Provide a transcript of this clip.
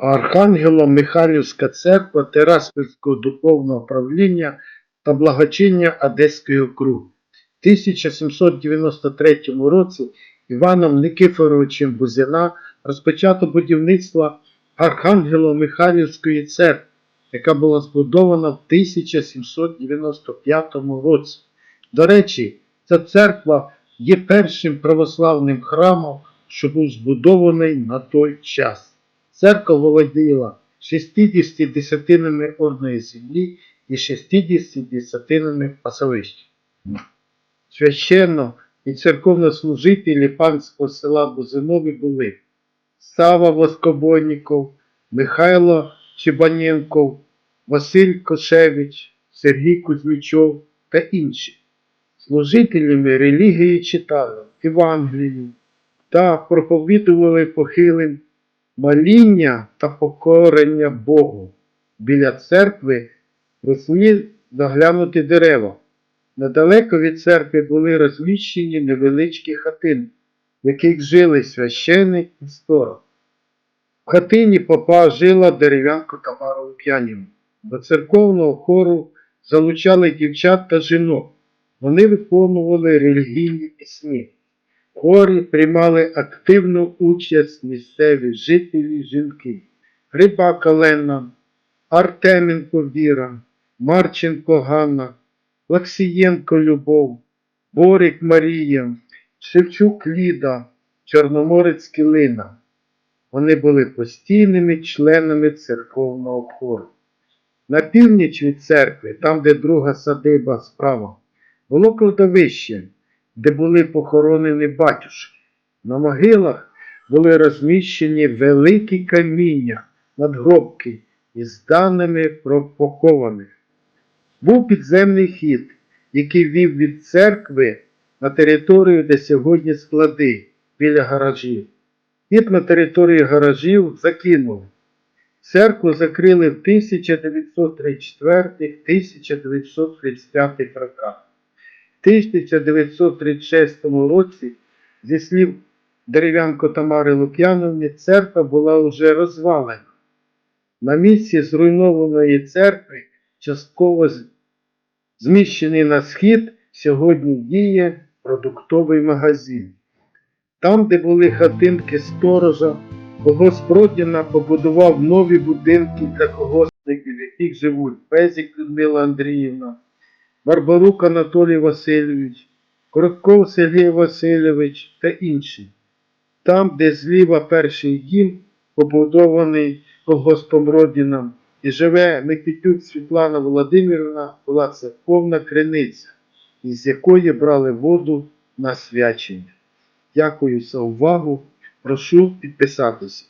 Архангело-Михайлівська церква Тераспільського духовного правління та благочиння Одеської округи. В 1793 році Іваном Никифоровичем Бузина розпочато будівництво Архангело-Михайлівської церкви, яка була збудована в 1795 році. До речі, ця церква є першим православним храмом, що був збудований на той час. Церква володіла 60 десятинами орної землі і 60 десятинами пасовищ. Священно і церковнослужителі панського села Бузинові були Сава Воскобойніков, Михайло Чебаненков, Василь Кошевич, Сергій Кузьмічов та інші. Служителями релігії читали Євангелію та проповідували похилим моління та покорення Богу. Біля церкви росли заглянуті дерева. Недалеко від церкви були розміщені невеличкі хатини, в яких жили священик і сторож. В хатині попа жила дерев'янку Тамара Лук'янівна. До церковного хору залучали дівчат та жінок. Вони виконували релігійні пісні. Хорі приймали активну участь місцеві жителі жінки. Рибак Олена, Артеменко Віра, Марченко Ганна, Лаксієнко Любов, Борик Марія, Шевчук Ліда, Чорноморець Килина. Вони були постійними членами церковного хору. На північ від церкви, там, де друга садиба справа, було кладовище, де були похоронені батюшки. На могилах були розміщені великі каміння, надгробки із даними про похованих. Був підземний хід, який вів від церкви на територію, де сьогодні склади біля гаражів. Хід на території гаражів закинули. Церкву закрили в 1934-1935 роках. В 1936 році, зі слів дерев'янко Тамари Лук'яновни, церква була вже розвалена. На місці зруйнованої церкви, частково зміщений на схід, сьогодні діє продуктовий магазин. Там, де були хатинки сторожа, Колгосп Родіна побудував нові будинки для колгоспників, в яких живуть Пезік Людмила Андріївна, Барбарук Анатолій Васильович, Коротков Сергій Васильович та інші. Там, де зліва перший дім, побудований колгоспом Родіна, і живе Микитюк Світлана Володимирівна, була церковна криниця, із якої брали воду на свячення. Дякую за увагу. Прошу підписатися.